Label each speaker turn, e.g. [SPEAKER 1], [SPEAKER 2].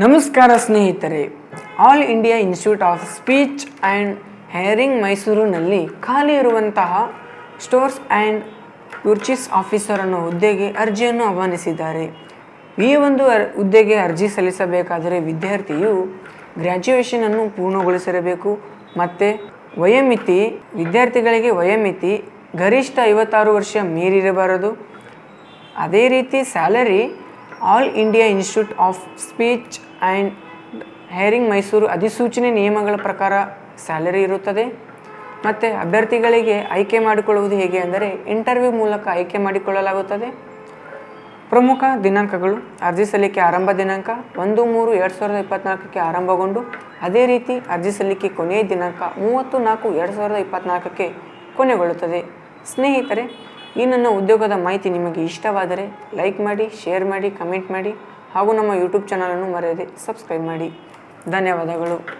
[SPEAKER 1] ನಮಸ್ಕಾರ ಸ್ನೇಹಿತರೆ, All India Institute of Speech and Hearing ಮೈಸೂರಿನಲ್ಲಿ ಖಾಲಿ ಇರುವಂತಹ ಸ್ಟೋರ್ಸ್ ಆ್ಯಂಡ್ ಪರ್ಚೇಸ್ ಆಫೀಸರ್ ಅನ್ನೋ ಹುದ್ದೆಗೆ ಅರ್ಜಿಯನ್ನು ಆಹ್ವಾನಿಸಿದ್ದಾರೆ. ಈ ಒಂದು ಹುದ್ದೆಗೆ ಅರ್ಜಿ ಸಲ್ಲಿಸಬೇಕಾದರೆ ವಿದ್ಯಾರ್ಥಿಯು ಗ್ರ್ಯಾಜುಯೇಷನನ್ನು ಪೂರ್ಣಗೊಳಿಸಿರಬೇಕು ಮತ್ತು ವಯೋಮಿತಿ, ವಿದ್ಯಾರ್ಥಿಗಳಿಗೆ ವಯೋಮಿತಿ ಗರಿಷ್ಠ ಐವತ್ತಾರು ವರ್ಷ ಮೀರಿರಬಾರದು. ಅದೇ ರೀತಿ salary All India Institute of Speech and Hearing Mysuru ಅಧಿಸೂಚನೆ ನಿಯಮಗಳ ಪ್ರಕಾರ ಸ್ಯಾಲರಿ ಇರುತ್ತದೆ ಮತ್ತು ಅಭ್ಯರ್ಥಿಗಳಿಗೆ ಆಯ್ಕೆ ಮಾಡಿಕೊಳ್ಳುವುದು ಹೇಗೆ ಅಂದರೆ ಇಂಟರ್ವ್ಯೂ ಮೂಲಕ ಆಯ್ಕೆ ಮಾಡಿಕೊಳ್ಳಲಾಗುತ್ತದೆ ಪ್ರಮುಖ ದಿನಾಂಕಗಳು ಅರ್ಜಿ ಸಲ್ಲಿಕೆ ಆರಂಭ ದಿನಾಂಕ ಒಂದು ಮೂರು ಎರಡು ಸಾವಿರದ ಇಪ್ಪತ್ತ್ನಾಲ್ಕಕ್ಕೆ ಆರಂಭಗೊಂಡು ಅದೇ ರೀತಿ ಅರ್ಜಿ ಸಲ್ಲಿಕೆ ಕೊನೆಯ ದಿನಾಂಕ ಮೂವತ್ತು ನಾಲ್ಕು ಎರಡು ಸಾವಿರದ ಇಪ್ಪತ್ತ್ನಾಲ್ಕಕ್ಕೆ ಕೊನೆಗೊಳ್ಳುತ್ತದೆ ಸ್ನೇಹಿತರೆ ಈ ನನ್ನ ಉದ್ಯೋಗದ ಮಾಹಿತಿ ನಿಮಗೆ ಇಷ್ಟವಾದರೆ ಲೈಕ್ ಮಾಡಿ, ಶೇರ್ ಮಾಡಿ, ಕಮೆಂಟ್ ಮಾಡಿ ಹಾಗೂ ನಮ್ಮ ಯೂಟ್ಯೂಬ್ ಚಾನಲನ್ನು ಮರೆಯದೆ ಸಬ್ಸ್ಕ್ರೈಬ್ ಮಾಡಿ. ಧನ್ಯವಾದಗಳು.